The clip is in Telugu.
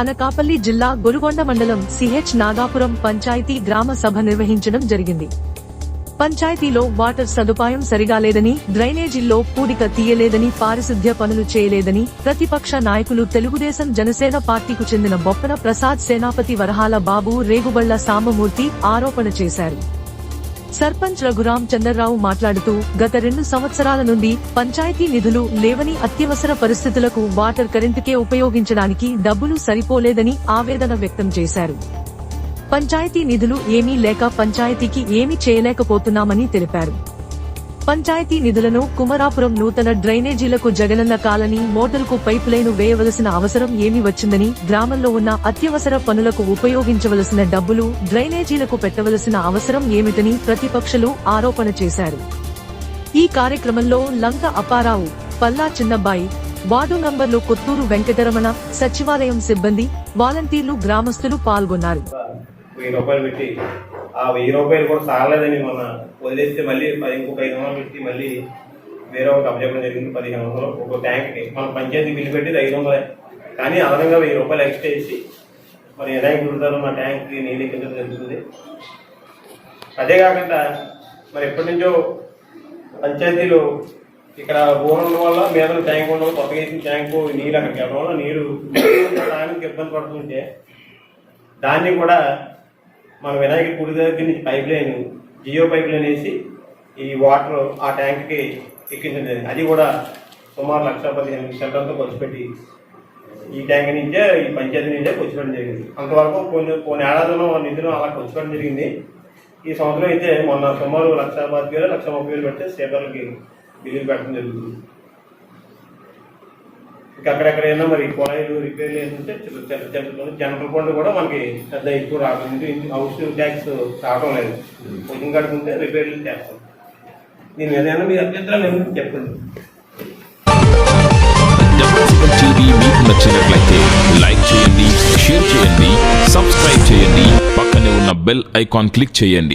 అనకాపల్లి జిల్లా గొరుగొండ మండలం సిహెచ్ నాగాపురం పంచాయతీ గ్రామ సభ నిర్వహించడం జరిగింది. పంచాయతీలో వాటర్ సదుపాయం సరిగా లేదని డ్రైనేజీల్లో పూడిక తీయలేదని పారిశుద్ధ్య పనులు చేయలేదని ప్రతిపక్ష నాయకులు తెలుగుదేశం జనసేన పార్టీకు చెందిన బొప్పన ప్రసాద్ సేనాపతి వరహాల బాబు రేగుబళ్ళ సాంబమూర్తి ఆరోపణ చేశారు. సర్పంచ్ రఘురాం చంద్రరావు మాట్లాడుతూ గత రెండు సంవత్సరాల నుండి పంచాయతీ నిధులు లేవని అత్యవసర పరిస్థితులకు వాటర్ కరెంటుకే ఉపయోగించడానికి డబ్బులు సరిపోలేదని ఆవేదన వ్యక్తం చేశారు. పంచాయతీ నిధులు ఏమీ లేక పంచాయతీకి ఏమీ చేయలేకపోతున్నామని తెలిపారు. పంచాయతీ నిధులను కుమరాపురం నూతన డ్రైనేజీలకు జగనన్న కాలనీ మోటార్కు పైప్ లైను వేయవలసిన అవసరం ఏమి వచ్చిందని గ్రామంలో ఉన్న అత్యవసర పనులకు ఉపయోగించవలసిన డబ్బులు డ్రైనేజీలకు పెట్టవలసిన అవసరం ఏమిటని ప్రతిపక్షులు ఆరోపణ చేశారు. ఈ కార్యక్రమంలో లంక అప్పారావు పల్లా చిన్నబ్బాయి వార్డు నంబర్లు కొత్తూరు వెంకటరమణ సచివాలయం సిబ్బంది వాలంటీర్లు గ్రామస్తులు పాల్గొన్నారు. వెయ్యి రూపాయలు పెట్టి ఆ వెయ్యి రూపాయలు కూడా సారలేదని మొన్న వదిలేస్తే మళ్ళీ ఇంకొక ఐదు వందలు పెట్టి మళ్ళీ వేరే ఒక అభ్యర్థం జరిగింది పదిహేను వందలు. ఒక ట్యాంక్కి మన పంచాయతీ బిల్లు పెట్టేది ఐదు వందలే. కానీ అదనంగా వెయ్యి రూపాయలు ఎక్స్ట్రా చేసి మరి వినాయక గురుతారు మా ట్యాంక్కి నీళ్ళు ఎక్కించడం జరుగుతుంది. అదే కాకుండా మరి ఎప్పటి నుంచో పంచాయతీలు ఇక్కడ బోర్ ఉండడం వల్ల మీద ట్యాంక్ ఉండడం కొత్తగా వేసిన ట్యాంకు నీళ్ళు అక్కడికి వెళ్ళడం వల్ల నీరు తాగడానికి ఇబ్బంది పడుతుంటే దాన్ని కూడా మన వినాయక గుడి దగ్గర నుంచి pipe line Jio pipe line వేసి ఈ వాటర్ ఆ ట్యాంక్కి ఎక్కించడం జరిగింది. అది కూడా సుమారు లక్ష పదిహేను లక్షలతో ఖర్చు పెట్టి ఈ ట్యాంక్ నుంచే ఈ పంచాయతీ నుంచే ఖర్చు పెట్టడం జరిగింది. అంతవరకు కొన్ని కొన్ని ఏడాదిలో నిధులు అలా ఖర్చు పెట్టడం జరిగింది. ఈ సంవత్సరం అయితే మొన్న సుమారు లక్ష పది వేలు లక్ష ముప్పై వేలు పెడితే స్టేటర్లకి బిల్లులు పెట్టడం జరుగుతుంది. ఇంకా అక్కడెక్కడైనా మరి కుళాయిలు రిపేర్లు ఏంటంటే జనరల్ ఫండ్ కూడా మనకి పెద్ద ఎక్కువ రాకుండా హౌస్ ట్యాక్స్ రావడం లేదు. కొంచెం కట్టుకుంటే రిపేర్లు చేస్తాం. దీని ఏదైనా మీ అభ్యంతరాలు ఏమైనా చెప్పండి. టీవీ మీకు నచ్చినట్లయితే లైక్ చేయండి షేర్ చేయండి సబ్స్క్రైబ్ చేయండి. పక్కనే ఉన్న బెల్ ఐకాన్ క్లిక్ చేయండి.